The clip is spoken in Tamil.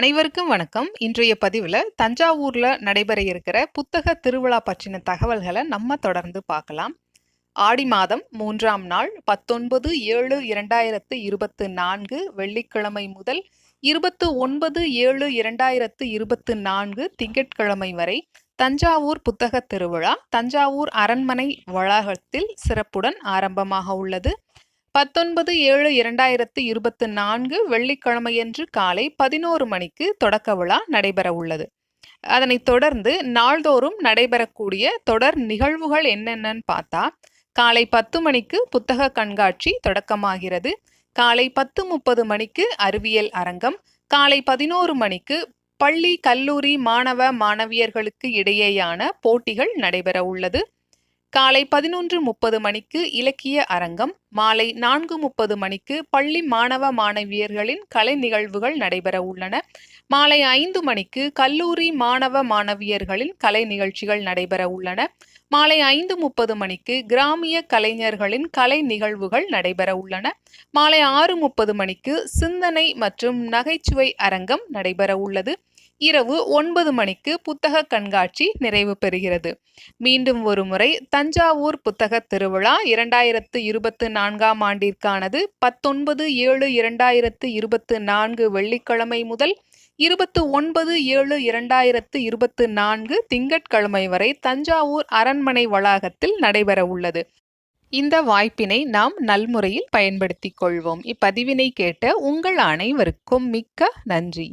அனைவருக்கும் வணக்கம். இன்றைய பதிவில் தஞ்சாவூரில் நடைபெற இருக்கிற புத்தக திருவிழா பற்றின தகவல்களை நம்ம தொடர்ந்து பார்க்கலாம். ஆடி மாதம் மூன்றாம் நாள் பத்தொன்பது ஏழு இரண்டாயிரத்து இருபத்து நான்கு வெள்ளிக்கிழமை முதல் இருபத்து ஒன்பது ஏழு இரண்டாயிரத்து இருபத்து நான்கு திங்கட்கிழமை வரை தஞ்சாவூர் புத்தக திருவிழா தஞ்சாவூர் அரண்மனை வளாகத்தில் சிறப்புடன் ஆரம்பமாக உள்ளது. பத்தொன்பது ஏழு இரண்டாயிரத்து இருபத்து நான்கு வெள்ளிக்கிழமையன்று காலை பதினோரு மணிக்கு தொடக்க விழா நடைபெற உள்ளது. அதனைத் தொடர்ந்து நாள்தோறும் நடைபெறக்கூடிய தொடர் நிகழ்வுகள் என்னென்னன்னு பார்த்தா காலை பத்து மணிக்கு புத்தக கண்காட்சி தொடக்கமாகிறது. காலை பத்து முப்பது மணிக்கு அறிவியல் அரங்கம். காலை பதினோரு மணிக்கு பள்ளி கல்லூரி மாணவ மாணவியர்களுக்கு இடையேயான போட்டிகள் நடைபெற உள்ளது. காலை பதினொன்று முப்பது மணிக்கு இலக்கிய அரங்கம் மாலை நான்கு முப்பது மணிக்கு பள்ளி மாணவ மாணவியர்களின் கலை நிகழ்வுகள் நடைபெற உள்ளன. மாலை ஐந்து மணிக்கு கல்லூரி மாணவ மாணவியர்களின் கலை நிகழ்ச்சிகள் நடைபெற உள்ளன. மாலை ஐந்து முப்பது மணிக்கு கிராமிய கலைஞர்களின் கலை நிகழ்வுகள் நடைபெற உள்ளன. மாலை ஆறு முப்பது மணிக்கு சிந்தனை மற்றும் நகைச்சுவை அரங்கம் நடைபெற உள்ளது. இரவு ஒன்பது மணிக்கு புத்தக கண்காட்சி நிறைவு பெறுகிறது. மீண்டும் ஒருமுறை தஞ்சாவூர் புத்தக திருவிழா இரண்டாயிரத்து இருபத்து நான்காம் ஆண்டிற்கானது பத்தொன்பது ஏழு இரண்டாயிரத்து இருபத்து நான்கு வெள்ளிக்கிழமை முதல் இருபத்து ஒன்பது ஏழு இரண்டாயிரத்து இருபத்து நான்கு திங்கட்கிழமை வரை தஞ்சாவூர் அரண்மனை வளாகத்தில் நடைபெற உள்ளது. இந்த வாய்ப்பினை நாம் நல்முறையில் பயன்படுத்திக் கொள்வோம். இப்பதிவினை கேட்ட உங்கள் அனைவருக்கும் மிக்க நன்றி.